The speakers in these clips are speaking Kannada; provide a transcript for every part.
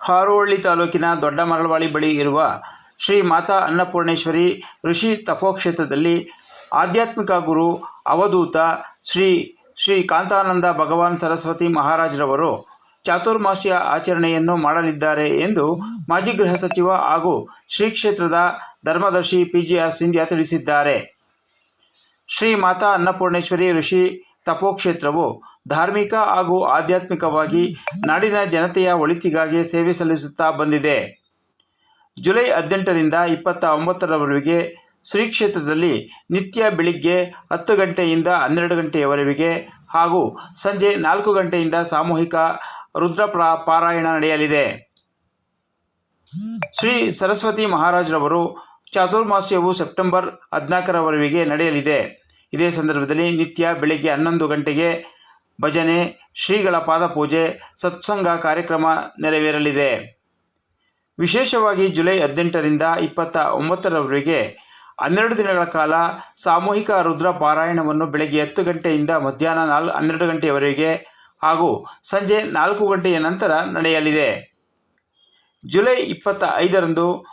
ಹಾರೋಹಳ್ಳಿ ತಾಲೂಕಿನ ದೊಡ್ಡ ಮರಳವಾಳಿ ಬಳಿ ಇರುವ ಶ್ರೀ ಮಾತಾ ಅನ್ನಪೂರ್ಣೇಶ್ವರಿ ಋಷಿ ತಪೋಕ್ಷೇತ್ರದಲ್ಲಿ ಆಧ್ಯಾತ್ಮಿಕ ಗುರು, ಅವಧೂತ ಶ್ರೀ ಶ್ರೀ ಕಾಂತಾನಂದ ಭಗವಾನ್ ಸರಸ್ವತಿ ಮಹಾರಾಜರವರು ಚಾತುರ್ಮಾಸ್ಯ ಆಚರಣೆಯನ್ನು ಮಾಡಲಿದ್ದಾರೆ ಎಂದು ಮಾಜಿ ಗೃಹ ಸಚಿವ ಹಾಗೂ ಶ್ರೀ ಕ್ಷೇತ್ರದ ಧರ್ಮದರ್ಶಿ ಪಿ ಜಿ ಆರ್ ಸಿಂಧ್ಯಾ ತಿಳಿಸಿದ್ದಾರೆ. ಶ್ರೀ ಮಾತಾ ಅನ್ನಪೂರ್ಣೇಶ್ವರಿ ಋಷಿ ತಪೋಕ್ಷೇತ್ರವು ಧಾರ್ಮಿಕ ಹಾಗೂ ಆಧ್ಯಾತ್ಮಿಕವಾಗಿ ನಾಡಿನ ಜನತೆಯ ಒಳಿತಿಗಾಗಿ ಸೇವೆ ಸಲ್ಲಿಸುತ್ತಾ ಬಂದಿದೆ. ಜುಲೈ ಹದಿನೆಂಟರಿಂದ ಇಪ್ಪತ್ತ ಒಂಬತ್ತರವರೆಗೆ ಶ್ರೀ ಕ್ಷೇತ್ರದಲ್ಲಿ ನಿತ್ಯ ಬೆಳಿಗ್ಗೆ ಹತ್ತು ಗಂಟೆಯಿಂದ ಹನ್ನೆರಡು ಗಂಟೆಯವರೆಗೆ ಹಾಗೂ ಸಂಜೆ ನಾಲ್ಕು ಗಂಟೆಯಿಂದ ಸಾಮೂಹಿಕ ರುದ್ರ ಪಾರಾಯಣ ನಡೆಯಲಿದೆ. ಶ್ರೀ ಸರಸ್ವತಿ ಮಹಾರಾಜರವರು ಚಾತುರ್ಮಾಸ್ಯವು ಸೆಪ್ಟೆಂಬರ್ ಹದಿನಾಲ್ಕರವರೆಗೆ ನಡೆಯಲಿದೆ. ಇದೇ ಸಂದರ್ಭದಲ್ಲಿ ನಿತ್ಯ ಬೆಳಿಗ್ಗೆ ಹನ್ನೊಂದು ಗಂಟೆಗೆ ಭಜನೆ, ಶ್ರೀಗಳ ಪಾದಪೂಜೆ, ಸತ್ಸಂಗ ಕಾರ್ಯಕ್ರಮ ನೆರವೇರಲಿದೆ. ವಿಶೇಷವಾಗಿ ಜುಲೈ ಹದಿನೆಂಟರಿಂದ ಇಪ್ಪತ್ತ ಒಂಬತ್ತರವರೆಗೆ ಹನ್ನೆರಡು ದಿನಗಳ ಕಾಲ ಸಾಮೂಹಿಕ ರುದ್ರ ಪಾರಾಯಣವನ್ನು ಬೆಳಗ್ಗೆ ಹತ್ತು ಗಂಟೆಯಿಂದ ಮಧ್ಯಾಹ್ನ ನಾಲ್ ಹನ್ನೆರಡು ಗಂಟೆಯವರೆಗೆ ಹಾಗೂ ಸಂಜೆ ನಾಲ್ಕು ಗಂಟೆಯ ನಂತರ ನಡೆಯಲಿದೆ. ಜುಲೈ ಇಪ್ಪತ್ತ ಐದರಂದು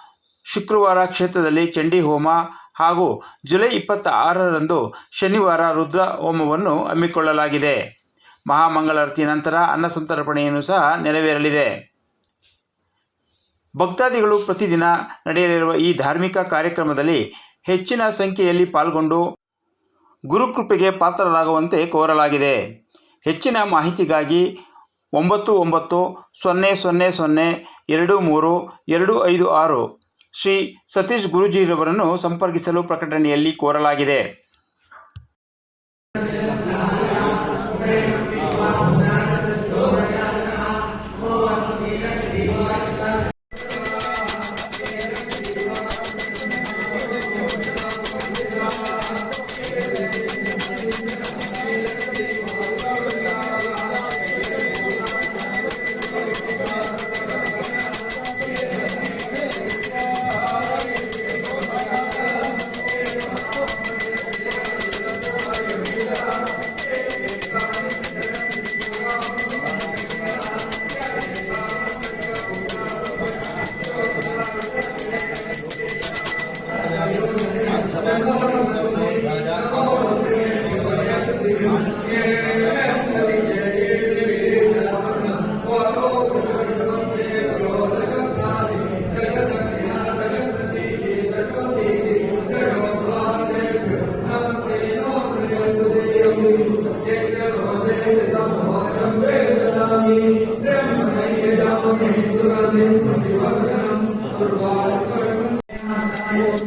ಶುಕ್ರವಾರ ಕ್ಷೇತ್ರದಲ್ಲಿ ಚಂಡಿ ಹೋಮ ಹಾಗೂ ಜುಲೈ ಇಪ್ಪತ್ತ ಆರರಂದು ಶನಿವಾರ ರುದ್ರ ಹೋಮವನ್ನು ಹಮ್ಮಿಕೊಳ್ಳಲಾಗಿದೆ. ಮಹಾಮಂಗಳಾರತಿ ನಂತರ ಅನ್ನಸಂತರ್ಪಣೆಯನ್ನು ಸಹ ನೆರವೇರಲಿದೆ. ಭಕ್ತಾದಿಗಳು ಪ್ರತಿದಿನ ನಡೆಯಲಿರುವ ಈ ಧಾರ್ಮಿಕ ಕಾರ್ಯಕ್ರಮದಲ್ಲಿ ಹೆಚ್ಚಿನ ಸಂಖ್ಯೆಯಲ್ಲಿ ಪಾಲ್ಗೊಂಡು ಗುರುಕೃಪೆಗೆ ಪಾತ್ರರಾಗುವಂತೆ ಕೋರಲಾಗಿದೆ. ಹೆಚ್ಚಿನ ಮಾಹಿತಿಗಾಗಿ ಒಂಬತ್ತು ಒಂಬತ್ತು ಸೊನ್ನೆ ಸೊನ್ನೆ ಸೊನ್ನೆ ಎರಡು ಮೂರು ಎರಡು ಐದು ಆರು ಶ್ರೀ ಸತೀಶ್ ಗುರುಜಿರವರನ್ನು ಸಂಪರ್ಕಿಸಲು ಪ್ರಕಟಣೆಯಲ್ಲಿ ಕೋರಲಾಗಿದೆ.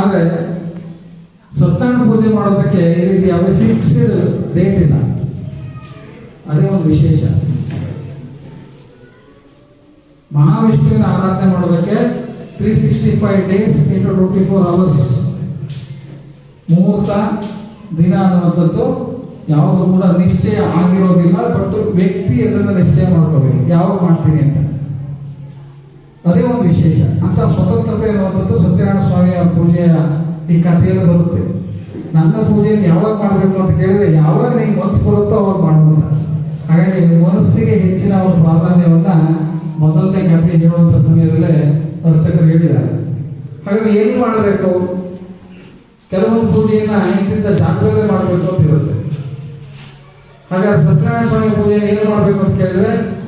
ಆದರೆ ಸತ್ಯನಾರಾಯಣ ಪೂಜೆ ಮಾಡೋದಕ್ಕೆ ಈ ರೀತಿ ಯಾವುದೇ ಫಿಕ್ಸ್ಡ್ ಡೇಟ್ ಇಲ್ಲ. ಅದೇ ಒಂದು ವಿಶೇಷ. ಮಹಾವಿಷ್ಣುವಿನ ಆರಾಧನೆ ಮಾಡೋದಕ್ಕೆ three sixty five days into twenty four hours ಮುಹೂರ್ತ, ದಿನ ಅನ್ನುವಂಥದ್ದು ಯಾವುದು ಕೂಡ ನಿಶ್ಚಯ ಆಗಿರೋದಿಲ್ಲ ಬಟ್ ವ್ಯಕ್ತಿ ಅದನ್ನು ನಿಶ್ಚಯ ಮಾಡ್ಕೋಬೇಕು. ಯಾವಾಗ ಮಾಡ್ತೀನಿ ಅಂತ. ಅದೇ ಒಂದು ವಿಶೇಷ. ಅಂತ ಸ್ವತಂತ್ರತೆ ಇರುವಂಥದ್ದು ಸತ್ಯನಾರಾಯಣ ಸ್ವಾಮಿಯ ಪೂಜೆಯ ಈ ಕಥೆಯಲ್ಲಿ ಬರುತ್ತೆ. ನನ್ನ ಪೂಜೆಯನ್ನು ಯಾವಾಗ ಮಾಡಬೇಕು ಅಂತ ಕೇಳಿದ್ರೆ ಯಾವಾಗ ನಿಂಗೆ ಮನಸ್ಸು ಬರುತ್ತೋ ಅವಾಗ ಮಾಡುವಂತ. ಹಾಗಾಗಿ ಮನಸ್ಸಿಗೆ ಹೆಚ್ಚಿನ ಒಂದು ಪ್ರಾಧಾನ್ಯವನ್ನ ಮೊದಲನೇ ಕಥೆ ಹೇಳುವಂತ ಸಮಯದಲ್ಲೇ ಅರ್ಚಕರು ಹೇಳಿದ್ದಾರೆ. ಹಾಗಾಗಿ ಏನು ಮಾಡಬೇಕು? ಕೆಲವೊಂದು ಪೂಜೆಯನ್ನು ಇಂತಿಂತ ಜಾಗ್ರತೆ ಮಾಡಬೇಕು ಅಂತ ಇರುತ್ತೆ. ಹಾಗಾದ್ರೆ ಸತ್ಯನಾರಾಯಣ ಸ್ವಾಮಿ ಪೂಜೆಯನ್ನು ಏನು ಮಾಡಬೇಕು ಅಂತ ಕೇಳಿದ್ರೆ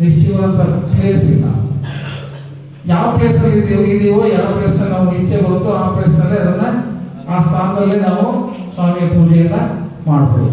ನಿಶ್ಚಿತ ಪ್ಲೇಸ್ ಇಲ್ಲ ಯಾವ ಪ್ಲೇಸ್ ಅಲ್ಲಿ ಇದೆಯೋ ಯಾವ ಪ್ಲೇಸ್ ನಾವು ಇಚ್ಛೆ ಬರುತ್ತೋ ಆ ಪ್ಲೇಸ್ನಲ್ಲಿ ಅದನ್ನ ಆ ಸ್ಥಾನದಲ್ಲೇ ನಾವು ಸ್ವಾಮಿಯ ಪೂಜೆಯನ್ನ ಮಾಡ್ಬೋದು.